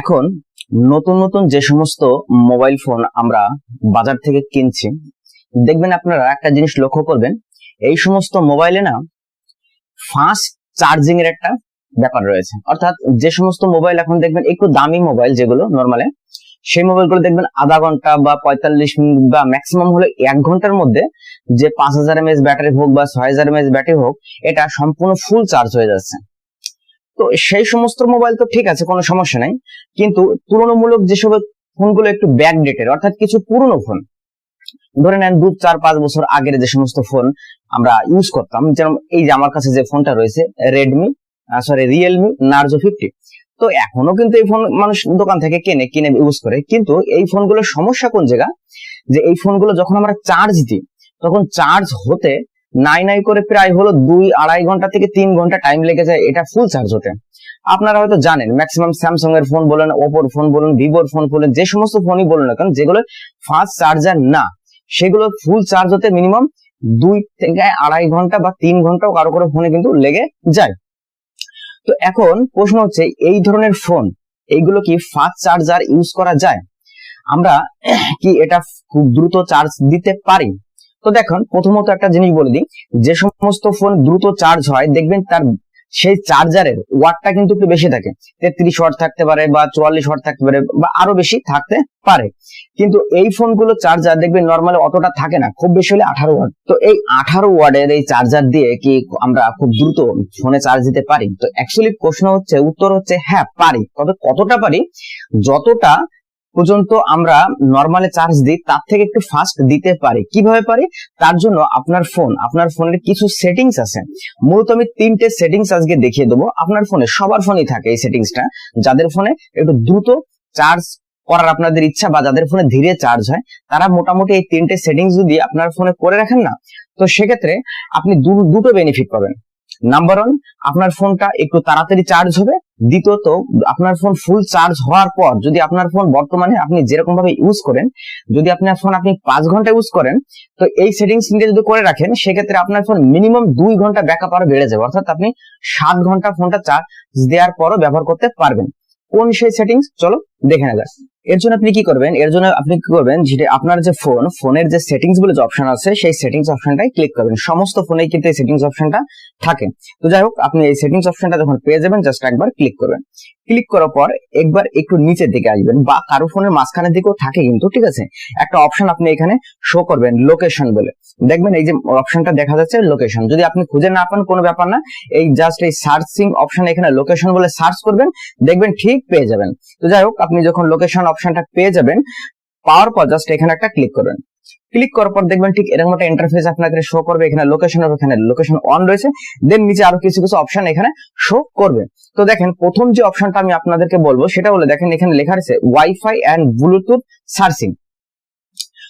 এখন নতুন নতুন যে সমস্ত মোবাইল ফোন আমরা বাজার থেকে কিনছি, দেখবেন আপনারা একটা জিনিস লক্ষ্য করবেন, এই সমস্ত মোবাইলে না ফাস্ট চার্জিং এর একটা ব্যাপার রয়েছে। অর্থাৎ যে সমস্ত মোবাইল এখন দেখবেন একটু দামি মোবাইল যেগুলো নর্মালে সেই মোবাইলগুলো দেখবেন আধা ঘণ্টা বা পঁয়তাল্লিশ মিনিট বা ম্যাক্সিমাম হলে এক ঘণ্টার মধ্যে যে পাঁচ হাজার এমএস ব্যাটারি হোক বা ছয় হাজার এমএস ব্যাটারি হোক, এটা সম্পূর্ণ ফুল চার্জ হয়ে যাচ্ছে। তো সেই সমস্ত মোবাইল তো ঠিক আছে, কোনো সমস্যা নাই। কিন্তু তুলনামূলক যেসব ফোনগুলো একটু ব্যাকডেটেড অর্থাৎ কিছু পুরনো ফোন ধরে নেন দু, চার, পাঁচ বছর আগের যে সমস্ত ফোন আমরা ইউজ করতাম যেমন এই যে আমার কাছে যে ফোনটা রয়েছে Redmi sorry Realme Narzo fifty তো এখনও কিন্তু এই ফোন মানুষ দোকান থেকে কেনে, কিনে ইউজ করে। কিন্তু এই ফোনগুলোর সমস্যা কোন জায়গা? যে এই ফোনগুলো যখন আমরা চার্জ দিই, তখন চার্জ হতে নাই নাই করে প্রায় হলো দুই আড়াই ঘণ্টা থেকে তিন ঘণ্টা টাইম লেগে যায় এটা ফুল চার্জ হতে। আপনারা হয়তো জানেন ম্যাক্সিমাম স্যামসাং এর ফোন বলেন ওপোর ফোন বলুন ভিভোর ফোন বলেন, যে সমস্ত ফোনই বলুন না কারণ যেগুলো ফাস্ট চার্জার না, সেগুলো ফুল চার্জ হতে মিনিমাম দুই থেকে আড়াই ঘণ্টা বা তিন ঘন্টাও কারও কারও ফোনে কিন্তু লেগে যায়। তো এখন প্রশ্ন হচ্ছে, এই ধরনের ফোন এইগুলো কি ফাস্ট চার্জার ইউজ করা যায়? আমরা কি এটা খুব দ্রুত চার্জ দিতে পারি? তো দেখুন, প্রথমত একটা জিনিস বলে দিই, যে সমস্ত ফোন দ্রুত চার্জ হয়, দেখবেন তার সেই চার্জারের ওয়াটটা কিন্তু একটু বেশি থাকে। তেত্রিশ ওয়াট থাকতে পারে বা চুয়াল্লিশ ওয়াট থাকতে পারে বা আরও বেশি থাকতে পারে। কিন্তু এই ফোনগুলো চার্জার দেখবেন নর্মালি অতটা থাকে না, খুব বেশি হলে আঠারো ওয়াট তো এই আঠারো ওয়ার্ডের এই চার্জার দিয়ে কি আমরা খুব দ্রুত ফোনে চার্জ দিতে পারি? তো অ্যাকচুয়ালি প্রশ্ন হচ্ছে, উত্তর হচ্ছে হ্যাঁ পারি। তবে কতটা পারি? যতটা পর্যন্ত আমরা নর্মালি চার্জ দিই, তার থেকে একটু ফাস্ট দিতে পারি। কীভাবে পারি? তার জন্য আপনার ফোন আপনার ফোনের কিছু সেটিংস আছে। মূলত আমি তিনটে সেটিংস আজকে দেখিয়ে দেবো। আপনার ফোনে সবার ফোনেই থাকে এই সেটিংসটা যাদের ফোনে একটু দ্রুত চার্জ করার আপনাদের ইচ্ছা বা যাদের ফোনে ধীরে চার্জ হয়, তারা মোটামুটি এই তিনটে সেটিংস যদি আপনার ফোনে করে রাখেন না, তো সেক্ষেত্রে আপনি দুটো বেনিফিট পাবেন। নাম্বার ওয়ান আপনার ফোনটা একটু তাড়াতাড়ি চার্জ হবে। দ্বিতীয়ত, আপনার ফোন ফুল চার্জ হওয়ার পর যদি আপনার ফোন বর্তমানে আপনি যেরকম ভাবে ইউজ করেন, যদি আপনার ফোন আপনি পাঁচ ঘণ্টা ইউজ করেন, তো এই সেটিংস যদি করে রাখেন, সেক্ষেত্রে আপনার ফোন মিনিমাম দুই ঘণ্টা ব্যাকআপ আরও বেড়ে যাবে। অর্থাৎ আপনি সাত ঘণ্টা ফোনটা চার্জ দেওয়ার পরও ব্যবহার করতে পারবেন। কোন সেই সেটিংস চলো দেখে নেওয়া যাক। এর জন্য আপনি কি করবেন? এর জন্য আপনি কি করবেন? যেটা আপনার যে ফোন ফোনের যে সেটিংস বলে যে অপশন আছে, সেই সেটিংস অপশনটাই ক্লিক করবেন। সমস্ত ফোনে কিন্তু এই সেটিংস অপশনটা থাকে। তো যাই হোক, আপনি এই সেটিংস অপশনটা যখন পেয়ে যাবেন জাস্ট একবার ক্লিক করবেন। ক্লিক করার পর একবার একটু নিচের দিকে আসবেন বা কারও ফোনের মাঝখানের দিকেও থাকে কিন্তু, ঠিক আছে? একটা অপশন আপনি এখানে শো করবেন লোকেশন বলে। দেখবেন এই যে অপশনটা দেখা যাচ্ছে লোকেশন যদি আপনি খুঁজে না পান, কোনো ব্যাপার না। এই জাস্ট এই সার্চিং অপশন এখানে লোকেশন বলে সার্চ করবেন, দেখবেন ঠিক পেয়ে যাবেন। তো যাই হোক, আপনি যখন লোকেশন অপশনটা পেয়ে যাবেন, পাওয়ার পর জাস্ট এখানে একটা ক্লিক করবেন। ক্লিক করার পর দেখবেন ঠিক এরকম একটা ইন্টারফেস আপনাকে শো করবে এখানে লোকেশন এখানে লোকেশন অন রয়েছে। দেন নিচে আরও কিছু কিছু অপশন এখানে শো করবে। তো দেখেন, প্রথম যে অপশনটা আমি আপনাদেরকে বলব, সেটা হলো দেখেন এখানে লেখা আছে ওয়াইফাই এন্ড ব্লুটুথ সার্চিং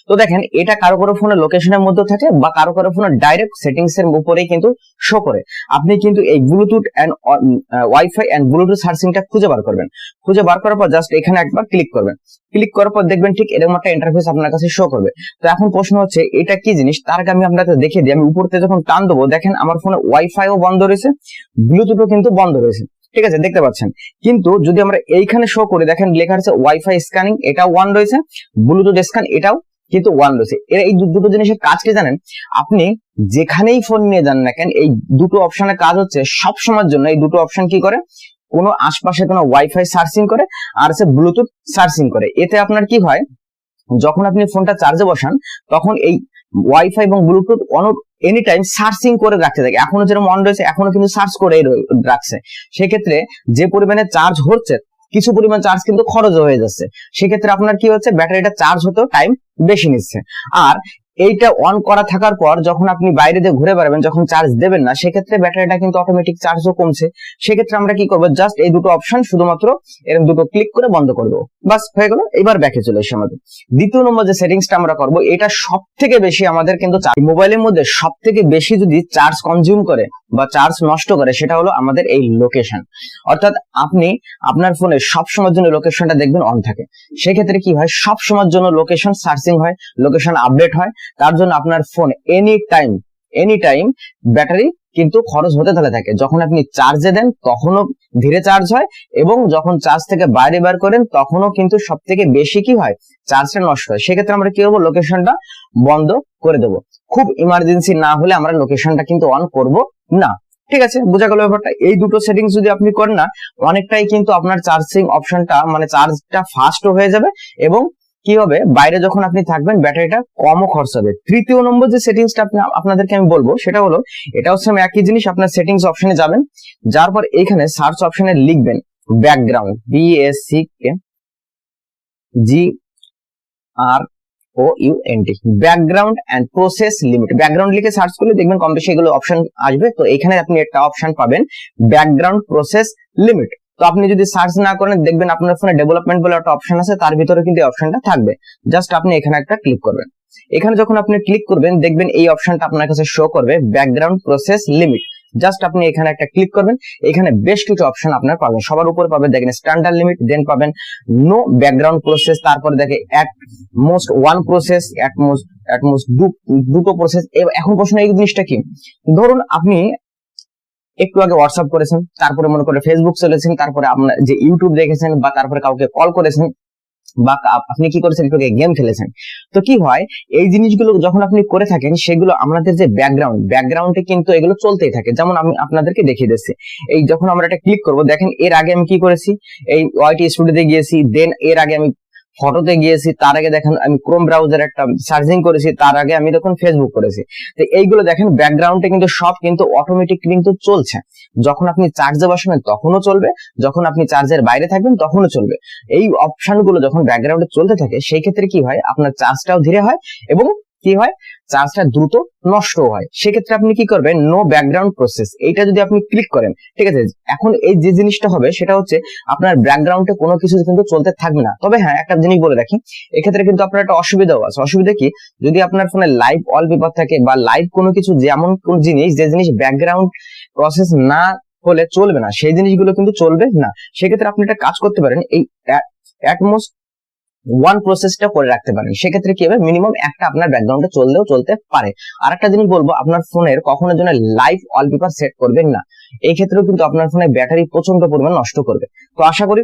তো দেখেন, এটা কারও কারও ফোনের লোকেশনের মধ্যে থাকে বা কারও কারও ফোনের ডাইরেক্ট সেটিংস এর উপরেই কিন্তু শো করে। আপনি কিন্তু এই Bluetooth and WiFi and Bluetooth সার্চিংটা খুঁজে বার করবেন। খুঁজে বার করার পর জাস্ট এখানে একবার ক্লিক করবেন। ক্লিক করার পর দেখবেন ঠিক এরকম একটা ইন্টারফেস আপনার কাছে শো করবে। তো এখন প্রশ্ন হচ্ছে, এটা কি জিনিস? তার আগে আমি আপনাকে দেখিয়ে দিই। আমি উপরতে যখন টান দেবো, দেখেন আমার ফোনে ওয়াইফাইও বন্ধ রয়েছে ব্লুটুথও কিন্তু বন্ধ রয়েছে। ঠিক আছে, দেখতে পাচ্ছেন? কিন্তু যদি আমরা এইখানে শো করি, দেখেন লেখা আছে ওয়াইফাই স্ক্যানিং এটাও ওয়ান রয়েছে। ব্লুটুথ স্ক্যান এটাও কিন্তু ওয়ান রয়েছে এর এই দুটো জিনিসের কাজ কি জানেন? আপনি যেখানেই ফোন নিয়ে যান না কেন, এই দুটো অপশনের কাজ হচ্ছে সব সময়ের জন্য এই দুটো অপশন কি করে? কোনো আশপাশে কোনো ওয়াইফাই সার্চিং করে, আর হচ্ছে ব্লুটুথ সার্চিং করে। এতে আপনার কি হয়? যখন আপনি ফোনটা চার্জে বসান, তখন এই ওয়াইফাই এবং Bluetooth on any time searching করে রাখতে থাকে। এখনও যেরকম অন রয়েছে, এখনও কিন্তু সার্চ করে রাখছে। সেক্ষেত্রে যে পরিমাণে চার্জ হচ্ছে কিছু পরিমাণ চার্জ কিন্তু খরচ হয়ে যাচ্ছে। সেক্ষেত্রে আপনার কি হচ্ছে? ব্যাটারিটা চার্জ হতেও টাইম বেশি নিচ্ছে। আর এইটা অন করা থাকার পর যখন আপনি বাইরে দিয়ে ঘুরে বেড়াবেন, যখন চার্জ দেবেন না, সেক্ষেত্রে ব্যাটারিটা কিন্তু অটোমেটিক চার্জও কমছে। সেক্ষেত্রে আমরা কি করব? জাস্ট এই দুটো অপশন শুধুমাত্র এরকম দুটো ক্লিক করে বন্ধ করব বাস, হয়ে গেল। এবার ব্যাকে চলে এসে আমাদের। দ্বিতীয় নম্বর যে সেটিংসটা আমরা করব, এটা সব থেকে বেশি আমাদের কিন্তু মোবাইলের মধ্যে সব থেকে বেশি যদি চার্জ কনজিউম করে বা চার্জ নষ্ট করে, সেটা হলো আমাদের এই লোকেশন অর্থাৎ আপনি আপনার ফোনে সব সময়ের জন্য লোকেশনটা দেখবেন অন থাকে। সেক্ষেত্রে কি হয়? সব সময়ের জন্য লোকেশন সার্চিং হয় লোকেশন আপডেট হয়। তার জন্য আপনার phone any time any time battery কিন্তু খরচ হতে থাকে থাকে। যখন আপনি চার্জে দেন, তখনও ধীরে চার্জ হয় এবং যখন চার্জ থেকে বাইরে বার করেন, তখনও কিন্তু সব থেকে বেশি কি হয়? চার্জটা নষ্ট হয়। সেক্ষেত্রে আমরা কি করব? লোকেশনটা বন্ধ করে দেবো। খুব ইমার্জেন্সি না হলে আমরা লোকেশনটা কিন্তু অন করব না। ঠিক আছে? বোঝা গেল ব্যাপারটা? এই দুটো সেটিংস যদি আপনি করেন না, অনেকটাই কিন্তু আপনার চার্জিং অপশনটা মানে চার্জটা ফাস্ট হয়ে যাবে এবং কি হবে? বাইরে যখন আপনি থাকবেন, ব্যাটারিটা কমও খরচ হবে। তৃতীয় নম্বর যে সেটিংসটা আপনি, আপনাদেরকে আমি বলব, সেটা হলো এটাও সেম একই জিনিস আপনার সেটিংস অপশনে যাবেন। যার পর এখানে সার্চ অপশনে লিখবেন background BSC K G R O U N T background and process limit background লিখে সার্চ করলে দেখবেন কম বেশি এগুলো অপশন আসবে। তো এখানে আপনি একটা অপশন পাবেন ব্যাকগ্রাউন্ড প্রসেস লিমিট তো আপনি যদি সার্চ না করেন, দেখবেন আপনার ফোনে ডেভেলপমেন্ট বলে একটা অপশন আছে, তার ভিতরে কিন্তু এই অপশনটা থাকবে। জাস্ট আপনি এখানে একটা ক্লিক করবেন। এখানে যখন আপনি ক্লিক করবেন, দেখবেন এই অপশনটা আপনার কাছে শো করবে ব্যাকগ্রাউন্ড প্রসেস লিমিট জাস্ট আপনি এখানে একটা ক্লিক করবেন, এখানে বেশ কিছু অপশন আপনার পাবেন। সবার উপরে পাবেন, দেখেন স্ট্যান্ডার্ড লিমিট দেন পাবেন নো ব্যাকগ্রাউন্ড প্রসেস তারপরে দেখে at most one process at most at most দুটো প্রসেস এখন প্রশ্ন, এই জিনিসটা কি? ধরুন আপনি একটু আগে হোয়াটসঅ্যাপ করেছেন, তারপরে মনে করে ফেসবুক চলেছেন, তারপরে আপনার যে ইউটিউব দেখেছেন বা তারপরে কাউকে কল করেছেন, বা আপনি কি করেছেন, একটু গেম খেলেছেন। তো কি হয়, এই জিনিসগুলো যখন আপনি করে থাকেন, সেগুলো আমাদের যে ব্যাকগ্রাউন্ড ব্যাকগ্রাউন্ডে কিন্তু এগুলো চলতেই থাকে। যেমন আমি আপনাদেরকে দেখিয়ে দিচ্ছি। এই যখন আমরা এটা ক্লিক করব, দেখেন এর আগে আমি কি করেছি? এই ওয়াইটি স্টুডিওতে গিয়েছি দেন এর আগে আমি ফটোতে গিয়েছি, তার আগে দেখেন আমি ক্রোম ব্রাউজার একটা সার্চিং করেছি, তার আগে আমি দেখুন ফেসবুক করেছি। তো এইগুলো দেখেন ব্যাকগ্রাউন্ডে কিন্তু সব কিন্তু অটোমেটিক কিন্তু চলছে। যখন আপনি চার্জে বসাবেন তখনও চলবে। যখন আপনি চার্জের বাইরে থাকবেন, তখনও চলবে। এই অপশনগুলো যখন ব্যাকগ্রাউন্ডে চলতে থাকে, সেই ক্ষেত্রে কি হয়? আপনার চার্জটাও ধীরে হয় এবং কি হয়? চার্জটা দ্রুত নষ্ট হয়। সেক্ষেত্রে আপনি কি করবেন? নো ব্যাকগ্রাউন্ড প্রসেস এইটা যদি আপনি ক্লিক করেন, ঠিক আছে? এখন এই যে জিনিসটা হবে, সেটা হচ্ছে আপনার ব্যাকগ্রাউন্ডে কোনো কিছু কিন্তু চলতে থাকবে না। তবে হ্যাঁ একটা জিনিস বলে রাখি, এক্ষেত্রে কিন্তু আপনার একটা অসুবিধাও আছে। অসুবিধা কি? যদি আপনার ফোনে লাইভ অল পেপার থাকে বা লাইভ কোনো কিছু যেমন কোন জিনিস, যে জিনিস ব্যাকগ্রাউন্ড প্রসেস না হলে চলবে না, সেই জিনিসগুলো কিন্তু চলবে না। সেক্ষেত্রে আপনি একটা কাজ করতে পারেন, এই অ্যাটমোস্ট ওয়ান প্রসেসটা করে রাখতে পারেন। সেক্ষেত্রে কি হবে? মিনিমাম একটা আপনার ব্যাকগ্রাউন্ডে চললেও চলতে পারে। আর একটা জিনিস বলব, আপনার ফোনের কখনো যেন লাইভ ওয়ালপেপার সেট করবেন না। এই ক্ষেত্রেও কিন্তু আপনার ফোনের ব্যাটারি প্রচণ্ড পরিমাণ নষ্ট করবে। তো আশা করি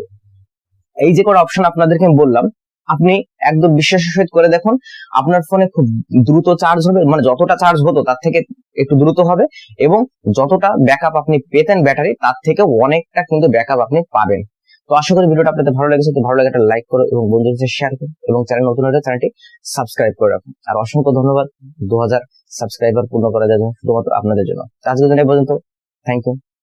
এই যে কোনো অপশন আপনাদেরকে আমি বললাম, আপনি একদম বিশ্বাসের সহিত করে দেখুন, আপনার ফোনে খুব দ্রুত চার্জ হবে মানে যতটা চার্জ হতো তার থেকে একটু দ্রুত হবে এবং যতটা ব্যাকআপ আপনি পেতেন ব্যাটারি তার থেকে অনেকটা কিন্তু ব্যাকআপ আপনি পাবেন। তো আশা করি ভিডিওটা আপনাদের ভালো লেগেছে, তো ভালো লাগে একটা লাইক করো এবং বন্ধুদের সাথে শেয়ার করো এবং চ্যানেল নতুন হলে চ্যানেলটি সাবস্ক্রাইব করে রাখুন আর অসংখ্য ধন্যবাদ, দু হাজার সাবস্ক্রাইবার পূর্ণ করা যাবে শুধুমাত্র আপনাদের জন্য। আজকের দিন পর্যন্ত থ্যাংক ইউ